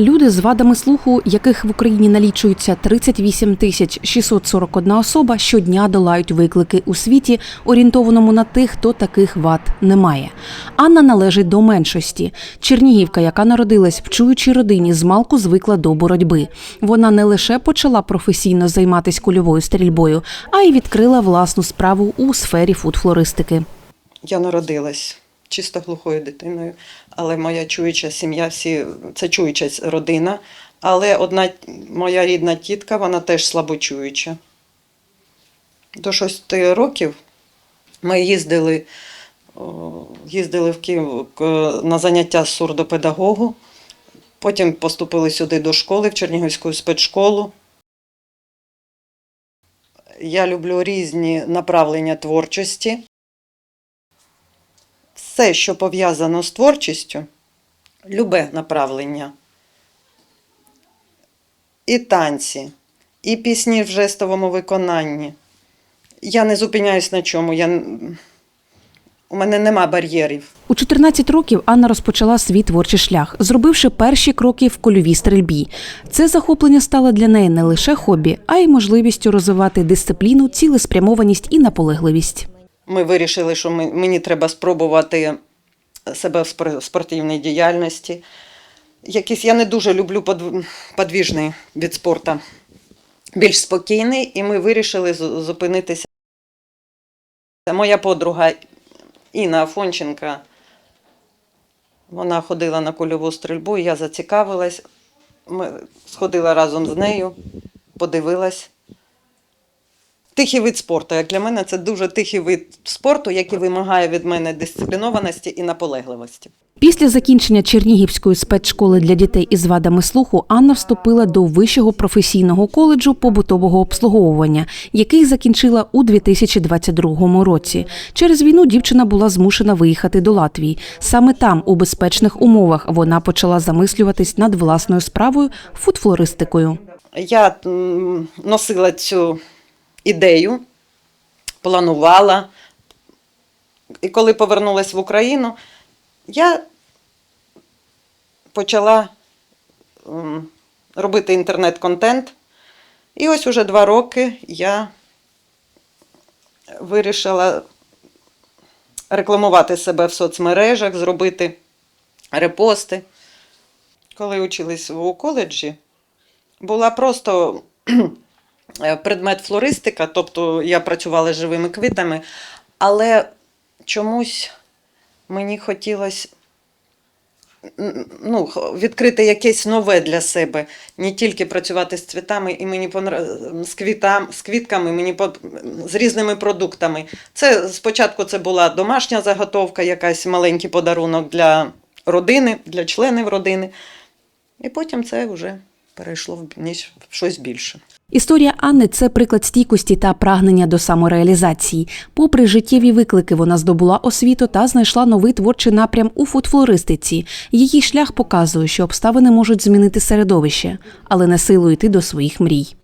Люди з вадами слуху, яких в Україні налічується 38 тисяч 641 особа, щодня долають виклики у світі, орієнтованому на тих, хто таких вад не має. Анна належить до меншості. Чернігівка, яка народилась в чуючій родині, змалку звикла до боротьби. Вона не лише почала професійно займатися кульовою стрільбою, а й відкрила власну справу у сфері фудфлористики. Я народилась чисто глухою дитиною, але моя чуюча сім'я, всі це чуюча родина. Але одна моя рідна тітка, вона теж слабочуюча. До 6 років ми їздили, їздили в Київ на заняття з сурдопедагогу. Потім поступили сюди до школи, в Чернігівську спецшколу. Я люблю різні направлення творчості. Все, що пов'язано з творчістю, любе направлення. І танці, і пісні в жестовому виконанні. Я не зупиняюсь на чому. Я... У мене нема бар'єрів. У 14 років Анна розпочала свій творчий шлях, зробивши перші кроки в кольовій стрільбі. Це захоплення стало для неї не лише хобі, а й можливістю розвивати дисципліну, цілеспрямованість і наполегливість. Ми вирішили, що мені треба спробувати себе в спортивній діяльності. Якийсь, я не дуже люблю подвіжний від спорту, більш спокійний, і ми вирішили зупинитися. Моя подруга Інна Афонченка, вона ходила на кульову стрільбу, і я зацікавилась. Ми сходила разом з нею, подивилась. Тихий вид спорту. Як для мене це дуже тихий вид спорту, який вимагає від мене дисциплінованості і наполегливості. Після закінчення Чернігівської спецшколи для дітей із вадами слуху Анна вступила до вищого професійного коледжу побутового обслуговування, який закінчила у 2022 році. Через війну дівчина була змушена виїхати до Латвії. Саме там, у безпечних умовах, вона почала замислюватись над власною справою фудфлористикою. Я носила цю ідею, планувала. І коли повернулася в Україну, я почала робити інтернет-контент. І ось уже два роки я вирішила рекламувати себе в соцмережах, зробити репости. Коли учились у коледжі, була просто предмет флористика, тобто я працювала з живими квітами, але чомусь мені хотілося ну, відкрити якесь нове для себе, не тільки працювати з цвітами, і мені з, квітам, з квітками, мені з різними продуктами. Це спочатку це була домашня заготовка, якась маленький подарунок для родини, для членів родини. І потім це вже перейшло в ніч в щось більше. Історія Анни це приклад стійкості та прагнення до самореалізації. Попри життєві виклики, вона здобула освіту та знайшла новий творчий напрям у футфлористиці. Її шлях показує, що обставини можуть змінити середовище, але не силу йти до своїх мрій.